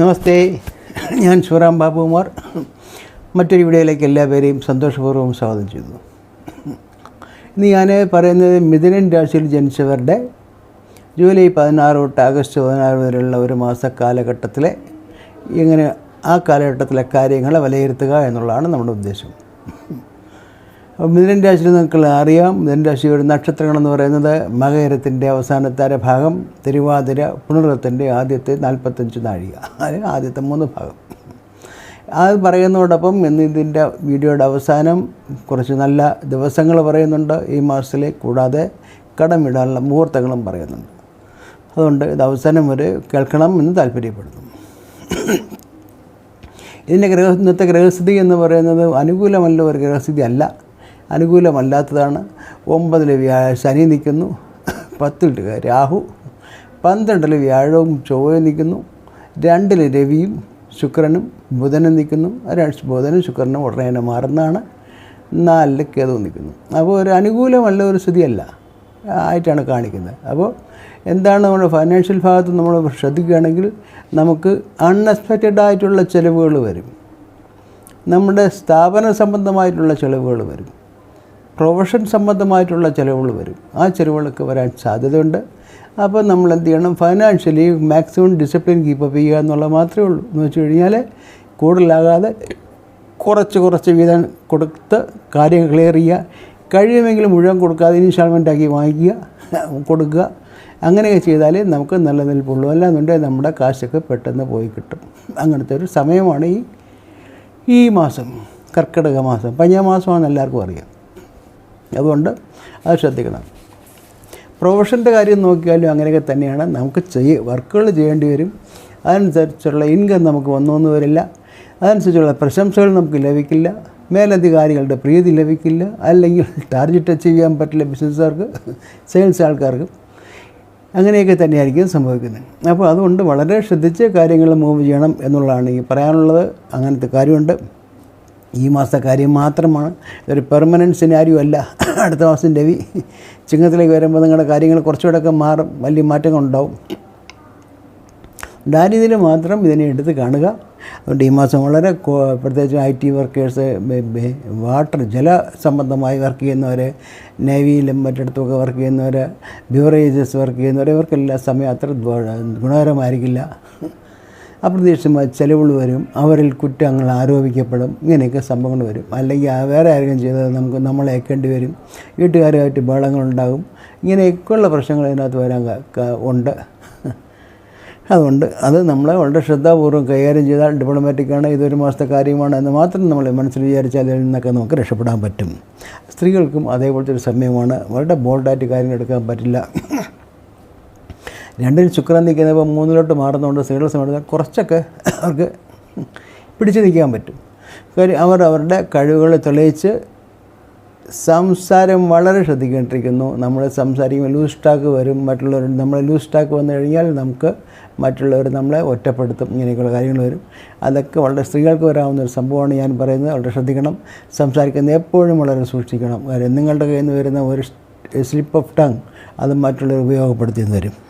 നമസ്തേ. ഞാൻ ശിവറാം ബാബുകുമാർ മറ്റൊരു വീഡിയോയിലേക്ക് എല്ലാവരെയും സന്തോഷപൂർവം സ്വാഗതം ചെയ്യുന്നു. ഇന്ന് ഞാൻ പറയുന്നത് മിഥുനൻ രാശിയിൽ ജനിച്ചവരുടെ ജൂലൈ പതിനാറ് തൊട്ട് ആഗസ്റ്റ് പതിനാറ് വരെയുള്ള ഒരു മാസ കാലഘട്ടത്തിലെ ഇങ്ങനെ ആ കാലഘട്ടത്തിലെ കാര്യങ്ങളെ വിലയിരുത്തുക എന്നുള്ളതാണ് നമ്മുടെ ഉദ്ദേശം. മിഥുനൻ രാശിയിൽ നിങ്ങൾക്ക് അറിയാം. മിഥുനൻ രാശിയുടെ നക്ഷത്രങ്ങളെന്ന് പറയുന്നത് മകരത്തിന്റെ അവസാനത്തെ ഭാഗം തിരുവാതിര പുണർത്തിന്റെ ആദ്യത്തെ നാൽപ്പത്തഞ്ച് നാഴിക. അതിന് ആദ്യത്തെ മൂന്ന് ഭാഗം. അത് പറയുന്നതോടൊപ്പം ഇന്ന് ഇതിന്റെ വീഡിയോയുടെ അവസാനം കുറച്ച് നല്ല ദിവസങ്ങൾ പറയുന്നുണ്ട്. ഈ മാസത്തിലെ കൂടാതെ കടമിടാനുള്ള മുഹൂർത്തങ്ങളും പറയുന്നുണ്ട്. അതുകൊണ്ട് ഇത് അവസാനം വരെ കേൾക്കണം എന്ന് താല്പര്യപ്പെടുന്നു. ഇതിന്റെ ഗ്രഹ ഇന്നത്തെ ഗ്രഹസ്ഥിതി എന്ന് പറയുന്നത് അനുകൂലമല്ല ഒരു ഗ്രഹസ്ഥിതി അല്ല. അനുകൂലമല്ലാത്തതാണ്. ഒമ്പതിൽ വ്യാ ശനി നിൽക്കുന്നു. പത്തിൽ രാഹു. പന്ത്രണ്ടിൽ വ്യാഴവും ചൊവ്വയും നിൽക്കുന്നു. രണ്ടിൽ രവിയും ശുക്രനും ബുധനും നിൽക്കുന്നു. ബുധനും ശുക്രനും ഉടനെ തന്നെ മാറുന്നതാണ്. നാലിൽ കേതു നിൽക്കുന്നു. അപ്പോൾ ഒരു അനുകൂലമല്ല ഒരു സ്ഥിതിയല്ല ആയിട്ടാണ് കാണിക്കുന്നത്. അപ്പോൾ എന്താണ് നമ്മുടെ ഫൈനാൻഷ്യൽ ഭാഗത്ത് നമ്മൾ ശ്രദ്ധിക്കുകയാണെങ്കിൽ നമുക്ക് അൺഎക്സ്പെക്റ്റഡ് ആയിട്ടുള്ള ചിലവുകൾ വരും. നമ്മുടെ സ്ഥാപന സംബന്ധമായിട്ടുള്ള ചിലവുകൾ വരും. പ്രൊഫഷൻ സംബന്ധമായിട്ടുള്ള ചിലവുകൾ വരും. ആ ചിലവുകളൊക്കെ വരാൻ സാധ്യതയുണ്ട്. അപ്പോൾ നമ്മൾ എന്ത് ചെയ്യണം? ഫൈനാൻഷ്യലി മാക്സിമം ഡിസിപ്ലിൻ കീപ്പപ്പ് ചെയ്യുക എന്നുള്ളത് മാത്രമേ ഉള്ളൂ. എന്ന് വെച്ച് കഴിഞ്ഞാൽ കൂടുതലാകാതെ കുറച്ച് കുറച്ച് വീതം കൊടുത്ത് കാര്യങ്ങൾ ക്ലിയർ ചെയ്യുക. കഴിയുമെങ്കിൽ മുഴുവൻ കൊടുക്കാതെ ഇൻസ്റ്റാൾമെന്റ് ആക്കി വാങ്ങിക്കുക കൊടുക്കുക. അങ്ങനെയൊക്കെ ചെയ്താൽ നമുക്ക് നല്ല നിൽപ്പുള്ളൂ. അല്ലാന്നുണ്ടെങ്കിൽ നമ്മുടെ കാശൊക്കെ പെട്ടെന്ന് പോയി കിട്ടും. അങ്ങനത്തെ ഒരു സമയമാണ് ഈ ഈ മാസം കർക്കിടക മാസം. പഞ്ഞ മാസമാണെന്ന് എല്ലാവർക്കും അറിയാം. അതുകൊണ്ട് അത് ശ്രദ്ധിക്കണം. പ്രൊഫഷന്റെ കാര്യം നോക്കിയാലും അങ്ങനെയൊക്കെ തന്നെയാണ്. നമുക്ക് ചെയ്യ വർക്കുകൾ ചെയ്യേണ്ടി വരും. അതനുസരിച്ചുള്ള ഇൻകം നമുക്ക് വന്നൊന്നും വരില്ല. അതനുസരിച്ചുള്ള പ്രശംസകൾ നമുക്ക് ലഭിക്കില്ല. മേലധികാരികളുടെ പ്രീതി ലഭിക്കില്ല. അല്ലെങ്കിൽ ടാർഗറ്റ് അച്ചീവ് ചെയ്യാൻ പറ്റില്ല ബിസിനസ്സുകാർക്ക് സെയിൽസ് ആൾക്കാർക്ക്. അങ്ങനെയൊക്കെ തന്നെയായിരിക്കും സംഭവിക്കുന്നത്. അപ്പോൾ അതുകൊണ്ട് വളരെ ശ്രദ്ധിച്ച് കാര്യങ്ങൾ മൂവ് ചെയ്യണം എന്നുള്ളതാണ് ഈ പറയാനുള്ളത്. അങ്ങനത്തെ കാര്യമുണ്ട്. ഈ മാസത്തെ കാര്യം മാത്രമാണ്. ഇതൊരു പെർമനന്റ് സിനാരിയോ അല്ല. അടുത്ത മാസം രവി ചിങ്ങത്തിലേക്ക് വരുമ്പോൾ നിങ്ങളുടെ കാര്യങ്ങൾ കുറച്ചുകൂടെയൊക്കെ മാറും. വലിയ മാറ്റങ്ങളുണ്ടാവും ഉണ്ടാവും. ദാരിദ്ര്യം മാത്രം ഇതിനെ എടുത്ത് കാണുക. അതുകൊണ്ട് ഈ മാസം വളരെ പ്രത്യേകിച്ച് ഐ ടി വർക്കേഴ്സ് വാട്ടർ ജല സംബന്ധമായി വർക്ക് ചെയ്യുന്നവർ നേവിയിലും മറ്റിടത്തുമൊക്കെ വർക്ക് ചെയ്യുന്നവർ ബ്യൂറേജസ് വർക്ക് ചെയ്യുന്നവർ ഇവർക്കെല്ലാം സമയം അത്ര ഗുണകരമായിരിക്കില്ല. അപ്രതീക്ഷിതമായ ചിലവുകൾ വരും. അവരിൽ കുറ്റങ്ങൾ ആരോപിക്കപ്പെടും. ഇങ്ങനെയൊക്കെ സംഭവങ്ങൾ വരും. അല്ലെങ്കിൽ വേറെ ആരെങ്കിലും ചെയ്തത് നമുക്ക് നമ്മളെ ഏക്കേണ്ടി വരും. വീട്ടുകാരുമായിട്ട് ബഹളങ്ങളുണ്ടാകും ഇങ്ങനെയൊക്കെയുള്ള പ്രശ്നങ്ങൾ ഇതിനകത്ത് വരാൻ ഉണ്ട്. അതുകൊണ്ട് അത് നമ്മൾ വളരെ ശ്രദ്ധാപൂർവം കൈകാര്യം ചെയ്താൽ ഡിപ്ലോമാറ്റിക്കാണ് ഇതൊരു മാസത്തെ കാര്യമാണ് എന്ന് മാത്രം നമ്മൾ മനസ്സിൽ വിചാരിച്ചാൽ അതിൽ നിന്നൊക്കെ നമുക്ക് രക്ഷപ്പെടാൻ പറ്റും. സ്ത്രീകൾക്കും അതേപോലത്തെ ഒരു സമയമാണ്. വളരെ ബോൾഡായിട്ട് കാര്യങ്ങൾ എടുക്കാൻ പറ്റില്ല. രണ്ടിൽ ശുക്രൻ നിൽക്കുന്നപ്പോൾ മൂന്നിലോട്ട് മാറുന്നതുകൊണ്ട് സീഡൽസ് മാറുന്ന കുറച്ചൊക്കെ അവർക്ക് പിടിച്ചു നിൽക്കാൻ പറ്റും. കാര്യം അവർ അവരുടെ കഴിവുകൾ തെളിയിച്ച് സംസാരം വളരെ ശ്രദ്ധിക്കേണ്ടിരിക്കുന്നു. നമ്മൾ സംസാരിക്കുമ്പോൾ ലൂസ് ടാക്ക് വരും മറ്റുള്ളവർ നമ്മൾ ലൂസ് ടാക്ക് വന്നു കഴിഞ്ഞാൽ നമുക്ക് മറ്റുള്ളവർ നമ്മളെ ഒറ്റപ്പെടുത്തും. ഇങ്ങനെയൊക്കെയുള്ള കാര്യങ്ങൾ വരും. അതൊക്കെ വളരെ സ്ത്രീകൾക്ക് വരാവുന്ന ഒരു സംഭവമാണ് ഞാൻ പറയുന്നത്. വളരെ ശ്രദ്ധിക്കണം. സംസാരിക്കുന്നത് എപ്പോഴും വളരെ സൂക്ഷിക്കണം. കാര്യം നിങ്ങളുടെ കയ്യിൽ നിന്ന് വരുന്ന ഒരു സ്ലിപ്പ് ഓഫ് ടങ് അത് മറ്റുള്ളവർ ഉപയോഗപ്പെടുത്തി വരും.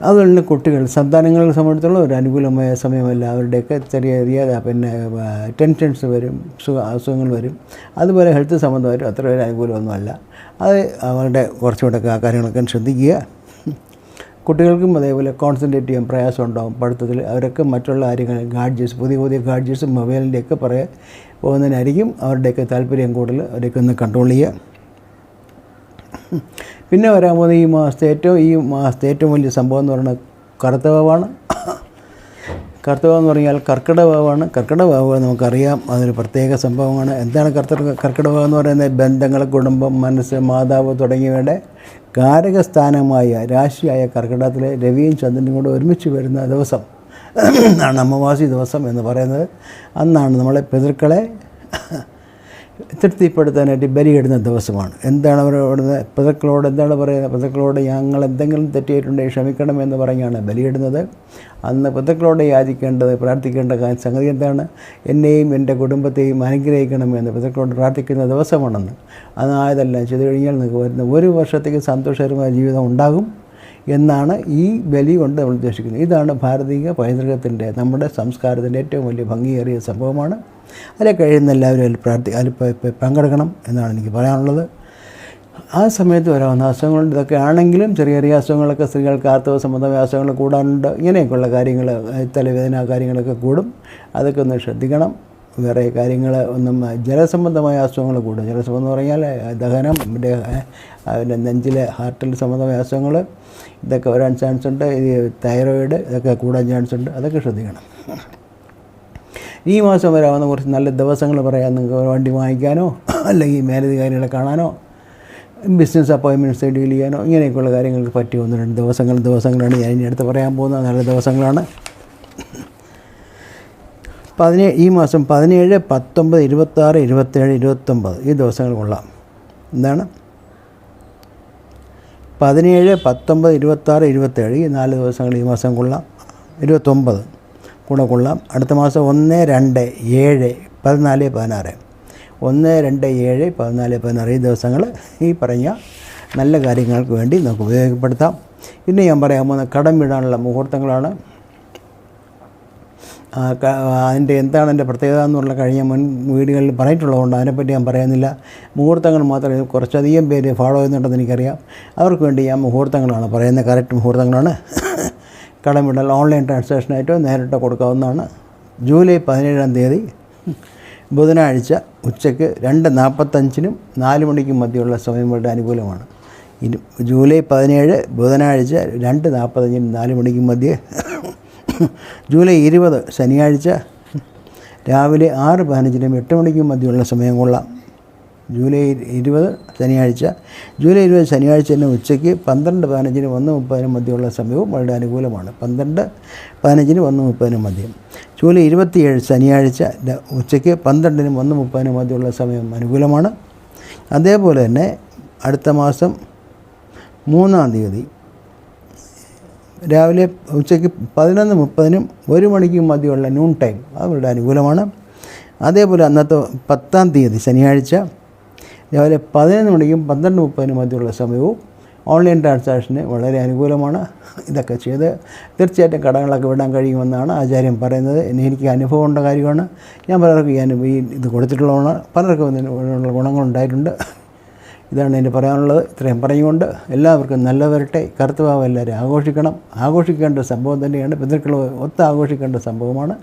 അതുകൊണ്ട് കുട്ടികൾ സന്താനങ്ങളെ സംബന്ധിച്ചുള്ള ഒരു അനുകൂലമായ സമയമല്ല. അവരുടെയൊക്കെ ചെറിയ ചെറിയ പിന്നെ ടെൻഷൻസ് വരും സുഖ അസുഖങ്ങൾ വരും. അതുപോലെ ഹെൽത്ത് സംബന്ധമായിട്ടും അത്ര ഒരു അനുകൂലമൊന്നുമല്ല. അത് അവരുടെ കുറച്ചുകൂടെയൊക്കെ ആ കാര്യങ്ങളൊക്കെ ശ്രദ്ധിക്കുക. കുട്ടികൾക്കും അതേപോലെ കോൺസെൻട്രേറ്റ് ചെയ്യാൻ പ്രയാസം ഉണ്ടാകും പഠിത്തത്തിൽ. അവരൊക്കെ മറ്റുള്ള കാര്യങ്ങൾ ഗാഡ്ജറ്റ്സ് പുതിയ പുതിയ ഗാഡ്ജറ്റ്സും മൊബൈലിന്റെയൊക്കെ പറയാൻ പോകുന്നതിനായിരിക്കും അവരുടെയൊക്കെ താല്പര്യം കൂടുതൽ. അവരെയൊക്കെ ഒന്ന് കൺട്രോൾ ചെയ്യുക. പിന്നെ വരാൻ പോകുന്ന ഈ മാസത്തെ ഏറ്റവും ഈ മാസത്തെ ഏറ്റവും വലിയ സംഭവം എന്ന് പറയുന്നത് കറുത്തവാവാണ് കറുത്തവാവ് എന്ന് പറഞ്ഞാൽ കർക്കിടവാവാണ് കർക്കിടവാവ് നമുക്കറിയാം അതൊരു പ്രത്യേക സംഭവമാണ്. എന്താണ് കർത്ത കർക്കിടവാവ് എന്ന് പറയുന്നത്? ബന്ധങ്ങൾ കുടുംബം മനസ്സ് മാതാവ് തുടങ്ങിയവയുടെ കാരകസ്ഥാനമായ രാശിയായ കർക്കിടകത്തിലെ രവിയും ചന്ദ്രനും കൂടെ ഒരുമിച്ച് വരുന്ന ദിവസം. ആണ് അമാവാസി ദിവസം എന്ന് പറയുന്നത്. അന്നാണ് നമ്മളെ പിതൃക്കളെ തൃപ്തിപ്പെടുത്താനായിട്ട് ബലിയിടുന്ന ദിവസമാണ്. എന്താണ് അവർ അവിടുന്ന് പിതക്കളോട് എന്താണ് പറയുന്നത്? പിതക്കളോട് ഞങ്ങൾ എന്തെങ്കിലും തെറ്റിയിട്ടുണ്ടെങ്കിൽ ക്ഷമിക്കണം എന്ന് പറഞ്ഞാണ് ബലിയിടുന്നത്. അന്ന് പിതക്കളോട് യാചിക്കേണ്ടത് പ്രാർത്ഥിക്കേണ്ട സംഗതി എന്താണ്? എന്നെയും എന്റെ കുടുംബത്തെയും അനുഗ്രഹിക്കണമെന്ന് പിതക്കളോട് പ്രാർത്ഥിക്കുന്ന ദിവസമാണെന്ന്. അതായതെല്ലാം ചെയ്തു കഴിഞ്ഞാൽ നിങ്ങൾക്ക് വരുന്ന ഒരു വർഷത്തേക്ക് സന്തോഷകരമായ ജീവിതം ഉണ്ടാകും. എന്നാണ് ഈ ബലി കൊണ്ട് നമ്മൾ ഉദ്ദേശിക്കുന്നത്. ഇതാണ് ഭാരതീയ പൈതൃകത്തിന്റെ നമ്മുടെ സംസ്കാരത്തിന്റെ ഏറ്റവും വലിയ ഭംഗിയേറിയ സംഭവമാണ്. അതിലെ കഴിയുന്ന എല്ലാവരും അതിൽ പ്രാർത്ഥി അതിൽ പങ്കെടുക്കണം എന്നാണ് എനിക്ക് പറയാനുള്ളത്. ആ സമയത്ത് വരാവുന്ന അസുഖങ്ങളുണ്ട്. ഇതൊക്കെ ആണെങ്കിലും ചെറിയ ചെറിയ അസുഖങ്ങളൊക്കെ സ്ത്രീകൾക്ക് ആർത്തവ സംബന്ധമായ അസുഖങ്ങൾ കൂടാനുണ്ട്. ഇങ്ങനെയൊക്കെയുള്ള കാര്യങ്ങൾ തലവേദന കാര്യങ്ങളൊക്കെ കൂടും. അതൊക്കെ ഒന്ന് ശ്രദ്ധിക്കണം. വേറെ കാര്യങ്ങൾ ഒന്നും ജലസംബന്ധമായ അസുഖങ്ങൾ കൂടും. ജലസംബന്ധം എന്ന് പറഞ്ഞാൽ ദഹനം പിന്നെ നെഞ്ചിലെ ഹാർട്ടിൽ സംബന്ധമായ അസുഖങ്ങൾ ഇതൊക്കെ വരാൻ ചാൻസ് ഉണ്ട്. ഈ തൈറോയിഡ് ഇതൊക്കെ കൂടാൻ ചാൻസ് ഉണ്ട്. അതൊക്കെ ശ്രദ്ധിക്കണം. ഈ മാസം വരാവുന്ന കുറച്ച് നല്ല ദിവസങ്ങൾ പറയാം നിങ്ങൾക്ക് വണ്ടി വാങ്ങിക്കാനോ അല്ലെങ്കിൽ മേലധികാരികളെ കാണാനോ ബിസിനസ് അപ്പോയിൻമെന്റ്സ് ഷെഡ്യൂൾ ചെയ്യാനോ ഇങ്ങനെയൊക്കെയുള്ള കാര്യങ്ങൾക്ക് പറ്റിയ ഒന്ന് രണ്ട് ദിവസങ്ങൾ ദിവസങ്ങളാണ് ഞാൻ ഇനി അടുത്ത് പറയാൻ പോകുന്നത്. നല്ല ദിവസങ്ങളാണ്. പതിനേഴ് ഈ മാസം പതിനേഴ് പത്തൊമ്പത് ഇരുപത്താറ് ഇരുപത്തേഴ് ഇരുപത്തൊമ്പത്. ഈ ദിവസങ്ങൾ കൊള്ളാം. എന്താണ്? പതിനേഴ് പത്തൊമ്പത് ഇരുപത്താറ് ഇരുപത്തേഴ്. ഈ നാല് ദിവസങ്ങൾ ഈ മാസം കൊള്ളാം. ഇരുപത്തൊമ്പത് കൂടെ കൊള്ളാം. അടുത്ത മാസം ഒന്ന് രണ്ട് ഏഴ് പതിനാല് പതിനാറ്. ഒന്ന് രണ്ട് ഏഴ് പതിനാല് പതിനാറ്. ഈ ദിവസങ്ങൾ ഈ പറഞ്ഞ നല്ല കാര്യങ്ങൾക്ക് വേണ്ടി നമുക്ക് ഉപയോഗപ്പെടുത്താം. പിന്നെ ഞാൻ പറയാൻ പോകുന്ന കടം വിടാനുള്ള മുഹൂർത്തങ്ങളാണ്. അതിന്റെ എന്താണ് എന്റെ പ്രത്യേകത എന്നുള്ള കഴിഞ്ഞ മുൻ വീടുകളിൽ പറഞ്ഞിട്ടുള്ളതുകൊണ്ട് അതിനെപ്പറ്റി ഞാൻ പറയുന്നില്ല മുഹൂർത്തങ്ങൾ മാത്രമേ കുറച്ചധികം പേര് ഫോളോ ചെയ്യുന്നുണ്ടെന്ന് എനിക്കറിയാം. അവർക്ക് വേണ്ടി ഞാൻ മുഹൂർത്തങ്ങളാണ് പറയുന്നത്. കറക്റ്റ് മുഹൂർത്തങ്ങളാണ്. കടമിടൽ ഓൺലൈൻ ട്രാൻസാക്ഷനായിട്ട് നേരിട്ട് കൊടുക്കാവുന്നതാണ്. ജൂലൈ പതിനേഴാം തീയതി ബുധനാഴ്ച ഉച്ചയ്ക്ക് രണ്ട് നാൽപ്പത്തഞ്ചിനും നാല് മണിക്കും മധ്യമുള്ള സമയം വളരെ അനുകൂലമാണ് ജൂലൈ പതിനേഴ് ബുധനാഴ്ച രണ്ട് നാൽപ്പത്തഞ്ചിനും നാല് മണിക്കും മധ്യേ ജൂലൈ ഇരുപത് ശനിയാഴ്ച രാവിലെ ആറ് പതിനഞ്ചിനും എട്ട് മണിക്കും മധ്യമുള്ള സമയം കൊള്ളാം. ജൂലൈ ഇരുപത് ശനിയാഴ്ച. ജൂലൈ ഇരുപത് ശനിയാഴ്ച തന്നെ ഉച്ചയ്ക്ക് പന്ത്രണ്ട് പതിനഞ്ചിനും ഒന്ന് മുപ്പതിനും മധ്യമുള്ള സമയവും വളരെ അനുകൂലമാണ്. പന്ത്രണ്ട് പതിനഞ്ചിനും ഒന്ന് മുപ്പതിനും മധ്യം. ജൂലൈ ഇരുപത്തിയേഴ് ശനിയാഴ്ച ഉച്ചയ്ക്ക് പന്ത്രണ്ടിനും ഒന്ന് മുപ്പതിനും മധ്യമുള്ള സമയം അനുകൂലമാണ്. അതേപോലെ തന്നെ അടുത്ത മാസം മൂന്നാം തീയതി രാവിലെ ഉച്ചയ്ക്ക് പതിനൊന്ന് മുപ്പതിനും ഒരു മണിക്കും മതിയുള്ള നൂൺ ടൈം അവരുടെ അനുകൂലമാണ്. അതേപോലെ അന്നത്തെ പത്താം തീയതി ശനിയാഴ്ച രാവിലെ പതിനൊന്ന് മണിക്കും പന്ത്രണ്ട് മുപ്പതിനും മതിയുള്ള സമയവും ഓൺലൈൻ ട്രാൻസാക്ഷന് വളരെ അനുകൂലമാണ്. ഇതൊക്കെ ചെയ്ത് തീർച്ചയായിട്ടും കടങ്ങളൊക്കെ വിടാൻ കഴിയുമെന്നാണ് ആചാര്യം പറയുന്നത്. എനിക്ക് അനുഭവമുള്ള കാര്യമാണ്. ഞാൻ പലർക്കും അനുഭവം ഈ ഇത് കൊടുത്തിട്ടുള്ളതാണ്. പലർക്കും ഇതിനുള്ള ഗുണങ്ങളുണ്ടായിട്ടുണ്ട്. ഇതാണ് എനിക്ക് പറയാനുള്ളത്. ഇത്രയും പറഞ്ഞുകൊണ്ട് എല്ലാവർക്കും നല്ല വരട്ടെ കറുത്തവാവ് എല്ലാവരും ആഘോഷിക്കണം. ആഘോഷിക്കേണ്ട സംഭവം തന്നെയാണ്. പിതൃക്കൾ ഒത്ത ആഘോഷിക്കേണ്ട സംഭവമാണ്.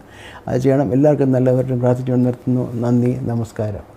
അത് ചെയ്യണം. എല്ലാവർക്കും നല്ല വരട്ടെ പ്രാർത്ഥിച്ചുകൊണ്ട് നിർത്തുന്നു. നന്ദി. നമസ്കാരം.